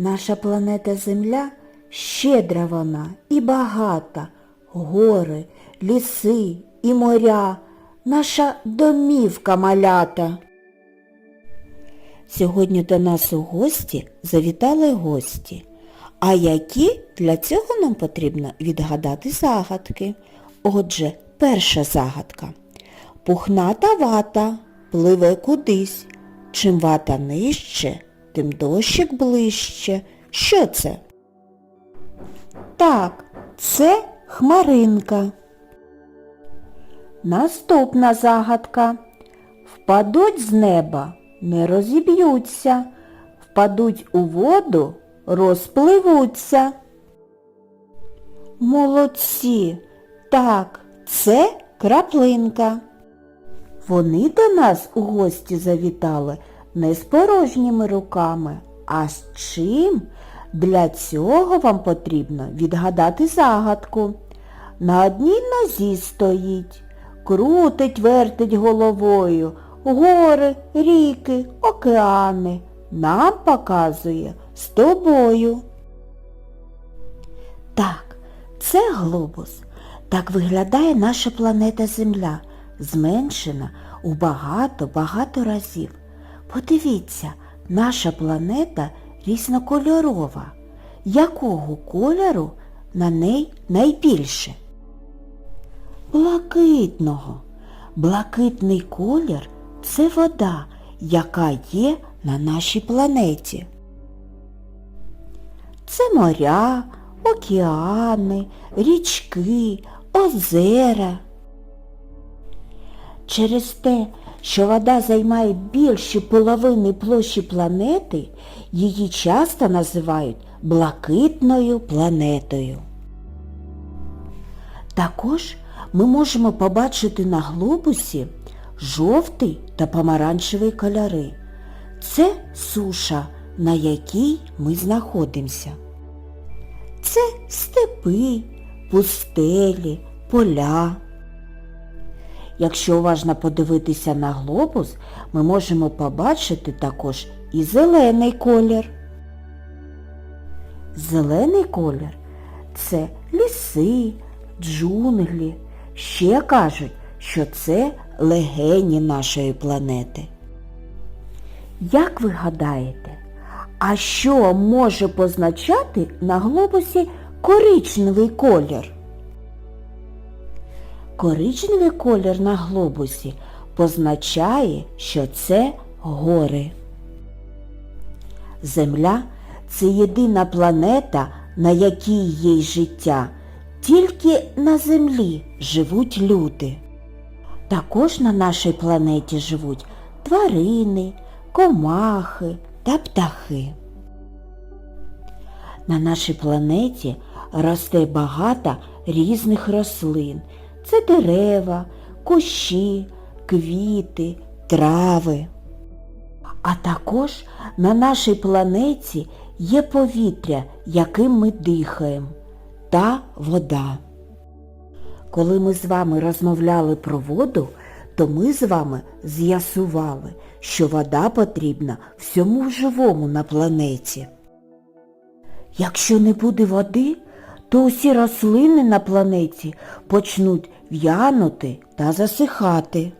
Наша планета Земля щедра вона і багата. Гори, ліси і моря, наша домівка малята. Сьогодні до нас у гості завітали гості. А які для цього нам потрібно відгадати загадки. Отже, перша загадка. Пухната вата пливе кудись. Чим вата нижче, тим дощик ближче. Що це? Так, це хмаринка. Наступна загадка. Впадуть з неба, не розіб'ються, впадуть у воду, розпливуться. Молодці! Так, це краплинка. Вони до нас у гості завітали не з порожніми руками, а з чим? Для цього вам потрібно відгадати загадку. На одній нозі стоїть, крутить, вертить головою, гори, ріки, океани. Нам показує з тобою. Так, це глобус. Так виглядає наша планета Земля, зменшена у багато-багато разів. Подивіться, наша планета різнокольорова. Якого кольору на неї найбільше? Блакитного. Блакитний колір це вода, яка є на нашій планеті. Це моря, океани, річки, озера. Через те, що вода займає більше половини площі планети, її часто називають блакитною планетою. Також ми можемо побачити на глобусі жовтий та помаранчевий кольори. Це суша, на якій ми знаходимося. Це степи, пустелі, поля. Якщо уважно подивитися на глобус, ми можемо побачити також і зелений колір. Зелений колір це ліси, джунглі. Ще кажуть, що це легені нашої планети. Як ви гадаєте, а що може позначати на глобусі коричневий колір? Коричневий колір на глобусі позначає, що це гори. Земля це єдина планета, на якій є життя. Тільки на землі живуть люди. Також на нашій планеті живуть тварини, комахи та птахи. На нашій планеті росте багато різних рослин. Це дерева, кущі, квіти, трави. А також на нашій планеті є повітря, яким ми дихаємо, та вода. Коли ми з вами розмовляли про воду, то ми з вами з'ясували, що вода потрібна всьому живому на планеті. Якщо не буде води, то усі рослини на планеті почнуть в'янути та засихати.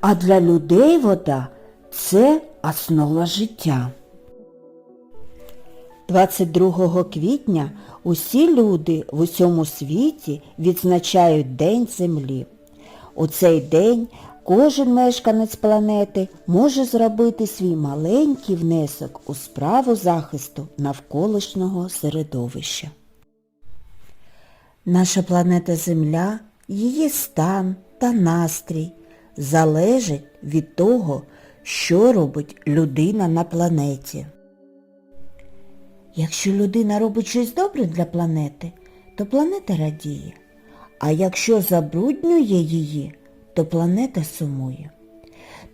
А для людей вода це основа життя. 22 квітня усі люди в усьому світі відзначають День Землі. У цей день кожен мешканець планети може зробити свій маленький внесок у справу захисту навколишнього середовища. Наша планета Земля, її стан та настрій залежить від того, що робить людина на планеті. Якщо людина робить щось добре для планети, то планета радіє. А якщо забруднює її, то планета сумує.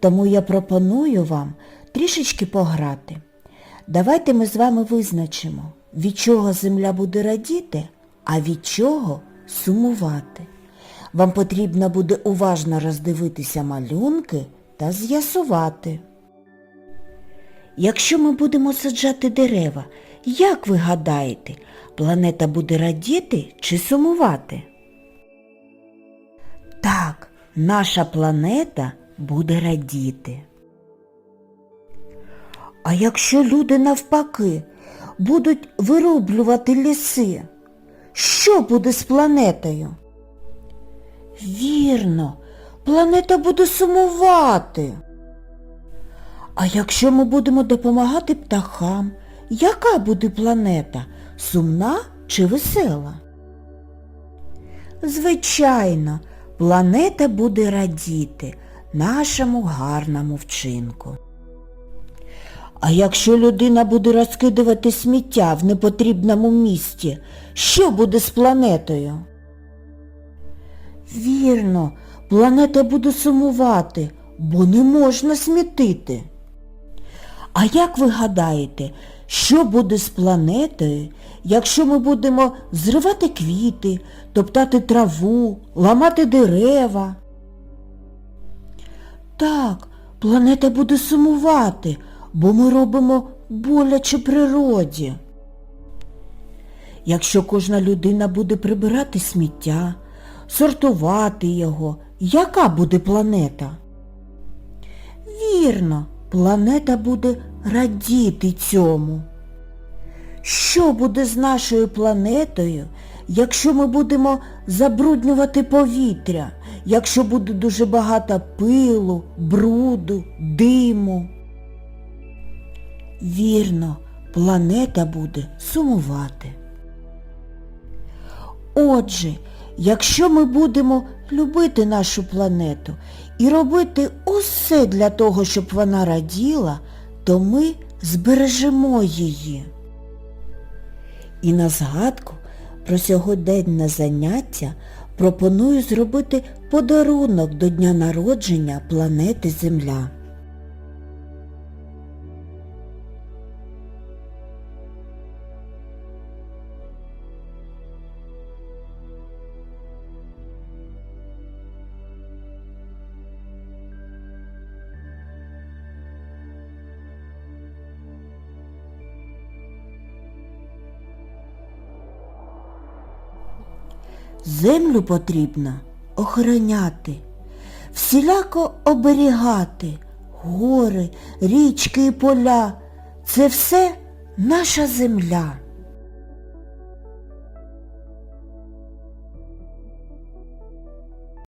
Тому я пропоную вам трішечки пограти. Давайте ми з вами визначимо, від чого Земля буде радіти, а від чого сумувати. Вам потрібно буде уважно роздивитися малюнки та з'ясувати. якщо ми будемо саджати дерева, як ви гадаєте, планета буде радіти чи сумувати? Так, наша планета буде радіти. А якщо люди навпаки будуть вирублювати ліси, що буде з планетою? Вірно, планета буде сумувати. А якщо ми будемо допомагати птахам, яка буде планета? Сумна чи весела? Звичайно, планета буде радіти нашому гарному вчинку. А якщо людина буде розкидувати сміття в непотрібному місці, що буде з планетою? Вірно, планета буде сумувати, бо не можна смітити. А як ви гадаєте, що буде з планетою, якщо ми будемо зривати квіти, топтати траву, ламати дерева? Так, планета буде сумувати, бо ми робимо боляче природі. Якщо кожна людина буде прибирати сміття, сортувати його, яка буде планета? Вірно, планета буде радіти цьому. Що буде з нашою планетою, якщо ми будемо забруднювати повітря, якщо буде дуже багато пилу, бруду, диму? Вірно, планета буде сумувати. Отже, якщо ми будемо любити нашу планету і робити усе для того, щоб вона раділа, то ми збережемо її. І на згадку про сьогоденне заняття пропоную зробити подарунок до дня народження планети Земля. Землю потрібно охороняти, всіляко оберігати гори, річки і поля. Це все наша земля.